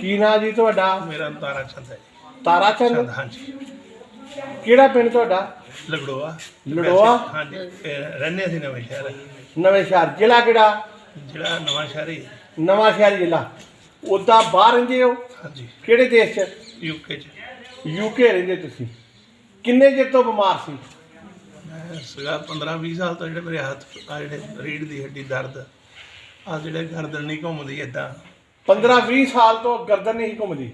ਕੀ ਨਾਂ ਜੀ ਤੁਹਾਡਾ? ਮੇਰਾ ਤਾਰਾ ਚੰਦ ਹੈ ਜੀ। ਤਾਰਾ ਚੰਦ? ਚੰਦ ਹਾਂਜੀ। ਕਿਹੜਾ ਪਿੰਡ ਤੁਹਾਡਾ? ਲਗੜੋਆ। ਲਗੜੋਆ? ਵੈਸੇ- ਹਾਂਜੀ ਇਹ ਰਹਿੰਦੇ ਸੀ ਨਵੇਂ ਸ਼ਹਿਰ। ਨਵੇਂ ਸ਼ਹਿਰ ਜ਼ਿਲ੍ਹਾ ਕਿਹੜਾ? ਜਿਹੜਾ ਨਵਾਂ ਸ਼ਹਿਰ ਹੀ ਹੈ। ਨਵਾਂ ਸ਼ਹਿਰ ਜ਼ਿਲ੍ਹਾ। ਉਦਾਂ ਬਾਹਰ ਰਹਿੰਦੇ ਹੋ? ਹਾਂਜੀ। ਕਿਹੜੇ ਦੇਸ਼ 'ਚ? ਯੂਕੇ ਚ। ਯੂਕੇ ਰਹਿੰਦੇ ਤੁਸੀਂ। ਕਿੰਨੇ ਚਿਰ ਤੋਂ ਬਿਮਾਰ ਸੀ? ਸੀਗਾ 15 20 ਸਾਲ ਤੋਂ ਜਿਹੜੇ ਮੇਰੇ ਹੱਥ ਆ ਜਿਹੜੇ ਰੀੜ ਦੀ ਹੱਡੀ ਦਰਦ ਆ ਜਿਹੜੇ ਗਰਦਨ ਨਹੀਂ ਘੁੰਮਦੀ ਇਦਾਂ 15 20 ਸਾਲ ਤੋਂ ਗਰਦਨ ਨਹੀਂ ਘੁੰਮਦੀ।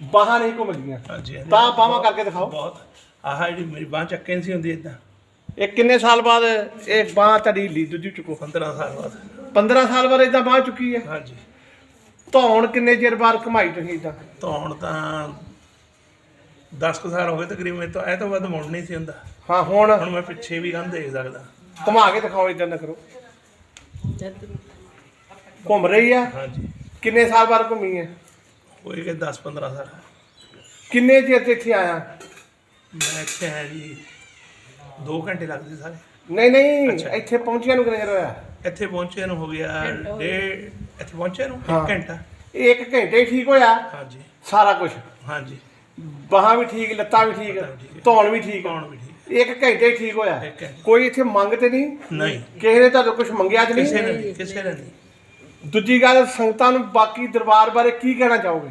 ਬਾਹਾਂ ਨਹੀਂ ਘੁੰਮਦੀਆਂ। ਹਾਂਜੀ ਹਾਂਜੀ। ਤਾਂ ਬਾਹਾਂ ਕਰਕੇ ਦਿਖਾਓ। ਬਹੁਤ। ਆਹ ਜਿਹੜੀ ਮੇਰੀ ਬਾਹ ਚੱਕੇ ਨਹੀਂ ਸੀ ਹੁੰਦੀ ਇਦਾਂ ਇਹ ਕਿੰਨੇ ਸਾਲ ਬਾਅਦ ਇਹ ਬਾਹ ਤੁਹਾਡੀ ਲੀ ਦੂਜੀ ਚੁੱਕੋ। 15 ਸਾਲ ਬਾਅਦ। 15 ਸਾਲ ਬਾਅਦ ਇਦਾਂ ਬਾਹ ਚੁੱਕੀ ਹੈ? ਹਾਂਜੀ। ਧੌਣ ਕਿੰਨੇ ਚਿਰ ਬਾਅਦ ਕਮਾਈ ਤੁਸੀਂ ਇਦਾਂ ਤਾਂ ਹੁਣ ਤਾਂ 10 ਕੁ ਸਾਲ ਹੋ ਗਏ ਤਕਰੀਬਨ ਇਹ ਤੋਂ ਇਹ ਤੋਂ ਵੱਧ ਮੁੜ ਨਹੀਂ ਸੀ ਹੁੰਦਾ। ਹਾਂ ਹੁਣ ਹੁਣ ਮੈਂ ਪਿੱਛੇ ਵੀ ਗੰਢ ਦੇਖ ਸਕਦਾ। ਘੁਮਾ ਕੇ ਦਿਖਾਓ ਇਦਾਂ ਨਾ ਕਰੋ। ਘੁੰਮ ਰਹੀ ਆ? ਹਾਂਜੀ। ਕਿੰਨੇ ਸਾਲ ਬਾਅਦ ਘੁੰਮੀ ਹੈ ਹੋਏ ਕਿ 10 15 ਸਾਲ। ਕਿੰਨੇ ਚਿਰ ਤੇ ਇੱਥੇ ਆਇਆ? ਮੈਂ ਇੱਥੇ ਆਇਆ ਜੀ 2 ਘੰਟੇ ਲੱਗਦੇ ਸਾਰੇ। ਨਹੀਂ ਨਹੀਂ। ਇੱਥੇ ਪਹੁੰਚਿਆ ਨੂੰ ਕਿੰਨੇ ਚਿਰ ਹੋਇਆ? ਇੱਥੇ ਪਹੁੰਚੇ ਨੂੰ ਹੋ ਗਿਆ ਡੇਢ ਇੱਥੇ ਪਹੁੰਚੇ ਨੂੰ? ਹਾਂ। 1 ਘੰਟਾ। ਇੱਕ ਘੰਟੇ 'ਚ ਠੀਕ ਹੋਇਆ? ਹਾਂਜੀ। ਸਾਰਾ ਕੁਝ ਹਾਂਜੀ। ਬਾਹਾਂ ਵੀ ਠੀਕ ਲੱਤਾਂ ਵੀ ਠੀਕ ਲੱਤਾਂ ਵੀ ਠੀਕ। ਧੌਣ ਵੀ ਠੀਕ ਕੌਣ ਵੀ ਠੀਕ। ਇੱਕ ਘੰਟੇ ਠੀਕ ਹੋਇਆ। ਇੱਕ ਘੰਟੇ। ਕੋਈ ਇੱਥੇ ਮੰਗ ਤੇ ਨਹੀਂ? ਨਹੀਂ। ਕਿਸੇ ਨੇ ਤੁਹਾਨੂੰ ਕੁਝ ਮੰਗਿਆ ਤੇ ਕਿਸੇ ਨੇ ਨਹੀਂ ਕਿਸੇ ਨੇ ਨਹੀਂ। ਦੂਜੀ ਗੱਲ ਸੰਗਤਾਂ ਨੂੰ ਬਾਕੀ ਦਰਬਾਰ ਬਾਰੇ ਕੀ ਕਹਿਣਾ ਚਾਹੋਗੇ?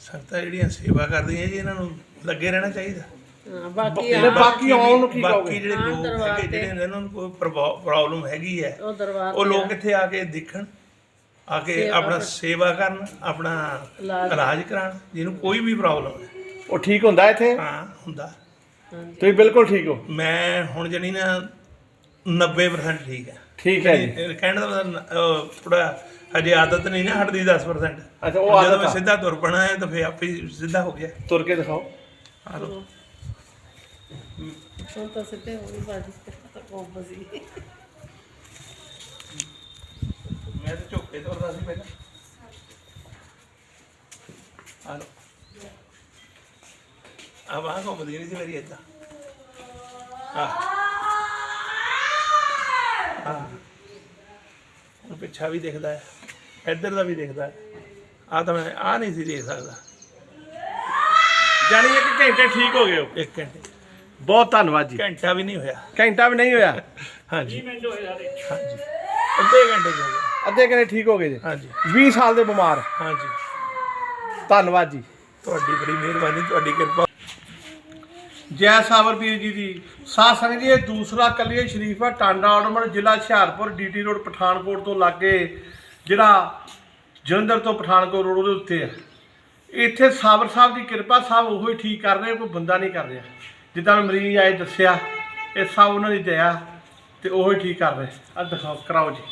ਸੰਗਤਾਂ ਜਿਹੜੀਆਂ ਸੇਵਾ ਕਰਦੀਆਂ ਜੀ ਇਹਨਾਂ ਨੂੰ ਲੱਗੇ ਰਹਿਣਾ ਚਾਹੀਦਾ। ਹਾਂ, ਬਾਕੀ ਬਾਕੀ ਆਉਣ ਨੂੰ ਕੀ ਬਾਕੀ ਕਹੋਗੇ? ਜਿਹੜੇ ਲੋਕ ਦਰਬਾਰ ਹੈਗੇ ਤੇ। ਜਿਹੜੇ ਇਹਨਾਂ ਨੂੰ ਕੋਈ ਪ੍ਰੋਬਲਮ ਹੈਗੀ ਹੈ ਉਹ ਦਰਬਾਰ ਉਹ ਤੇ ਲੋਕ। ਇੱਥੇ ਆ ਕੇ ਦੇਖਣ ਆ ਕੇ ਆਪਣਾ ਸੇਵਾ ਕਰਨ ਆਪਣਾ ਇਲਾਜ। ਇਲਾਜ ਕਰਾਉਣ ਜਿਹਨੂੰ ਕੋਈ ਵੀ ਪ੍ਰੋਬਲਮ ਹੈ। ਉਹ ਠੀਕ ਹੁੰਦਾ ਇੱਥੇ? ਹਾਂ ਹੁੰਦਾ। ਤੁਸੀਂ ਬਿਲਕੁਲ ਠੀਕ ਹੋ। ਮੈਂ ਹੁਣ ਜਣੀ ਨਾ 90% ਠੀਕ ਹੈ ਠੀਕ ਹੈ ਜੀ। ਕਹਿਣ ਦਾ ਮਤਲਬ ਥੋੜਾ ਹਜੇ ਆਦਤ ਨਹੀਂ ਨਾ ਹਟਦੀ 10% ਅੱਛਾ, ਉਹ ਜਦੋਂ ਆਦਤ ਮੈਂ ਆ। ਸਿੱਧਾ ਤੁਰ ਪਣਾ ਹੈ ਤਾਂ ਫੇ ਆਪੇ ਹੀ ਸਿੱਧਾ ਹੋ ਗਿਆ। ਤੁਰ ਕੇ ਦਿਖਾਓ। ਆ ਲਓ ਉਹ ਤਾਂ ਸਿੱਧੇ ਹੋ ਗਈ ਬਾਜੀ। ਉਹ ਬਸੀ। ਮੈਂ ਤਾਂ ਝੋਕੇ ਤੁਰਦਾ ਸੀ ਪਹਿਲਾਂ। ਆ ਲਓ ਆ ਬਾਹ ਘੁੰਮਦੀ ਨਹੀਂ ਸੀ ਮੇਰੀ ਏਦਾਂ ਆ ਹੁਣ ਪਿੱਛਾ ਵੀ ਦਿਖਦਾ ਹੈ। ਇੱਧਰ ਦਾ ਵੀ ਦਿਖਦਾ ਹੈ। ਆ ਤਾਂ ਮੈਂ ਆ ਨਹੀਂ ਸੀ ਦੇਖ ਸਕਦਾ। ਜਾਨੀ ਇੱਕ ਘੰਟੇ ਠੀਕ ਹੋ ਗਏ ਹੋ। ਇੱਕ ਘੰਟੇ। ਬਹੁਤ ਧੰਨਵਾਦ ਜੀ। ਘੰਟਾ ਵੀ ਨਹੀਂ ਹੋਇਆ। ਘੰਟਾ ਵੀ ਨਹੀਂ ਹੋਇਆ? ਹਾਂਜੀ। 20 ਮਿੰਟ ਹੋਏ ਹਾਂਜੀ। ਅੱਧੇ ਘੰਟੇ ਹੋ ਗਿਆ ਅੱਧੇ ਘੰਟੇ ਠੀਕ ਹੋ ਗਏ ਜੀ। ਹਾਂਜੀ। 20 ਸਾਲ ਦੇ ਬਿਮਾਰ। ਹਾਂਜੀ। ਧੰਨਵਾਦ ਜੀ। ਤੁਹਾਡੀ ਬੜੀ ਮਿਹਰਬਾਨੀ ਤੁਹਾਡੀ ਕਿਰਪਾ ਜੈ ਸਾਵਰਪੀਰ ਜੀ ਦੀ। ਸਾਧ ਸੰਗਤ ਜੀ, ਇਹ ਦੂਸਰਾ ਕਲੀਏ ਸ਼ਰੀਫ ਹੈ ਟਾਂਡਾ ਆਟੋਮੈਟ ਜ਼ਿਲ੍ਹਾ ਹੁਸ਼ਿਆਰਪੁਰ ਡੀਟੀ ਰੋਡ, ਪਠਾਨਕੋਟ ਤੋਂ ਲਾਗੇ, ਜਿਹੜਾ ਜਲੰਧਰ ਤੋਂ ਪਠਾਨਕੋਟ ਰੋਡ ਦੇ ਉੱਤੇ ਹੈ ਇੱਥੇ ਸਾਬਰ ਸਾਹਿਬ ਦੀ ਕਿਰਪਾ ਸਾਹਿਬ ਉਹੋ ਹੀ ਠੀਕ ਕਰ ਰਹੇ ਕੋਈ ਬੰਦਾ ਨਹੀਂ ਕਰ ਰਿਹਾ। ਜਿੱਦਾਂ ਮਰੀਜ਼ ਆਏ ਦੱਸਿਆ, ਇਹ ਸਭ ਉਹਨਾਂ ਦੀ ਦਇਆ ਤੇ ਉਹੋ ਹੀ ਠੀਕ ਕਰ ਰਹੇ। ਆ ਦਿਖਾਓ, ਕਰਾਓ ਜੀ।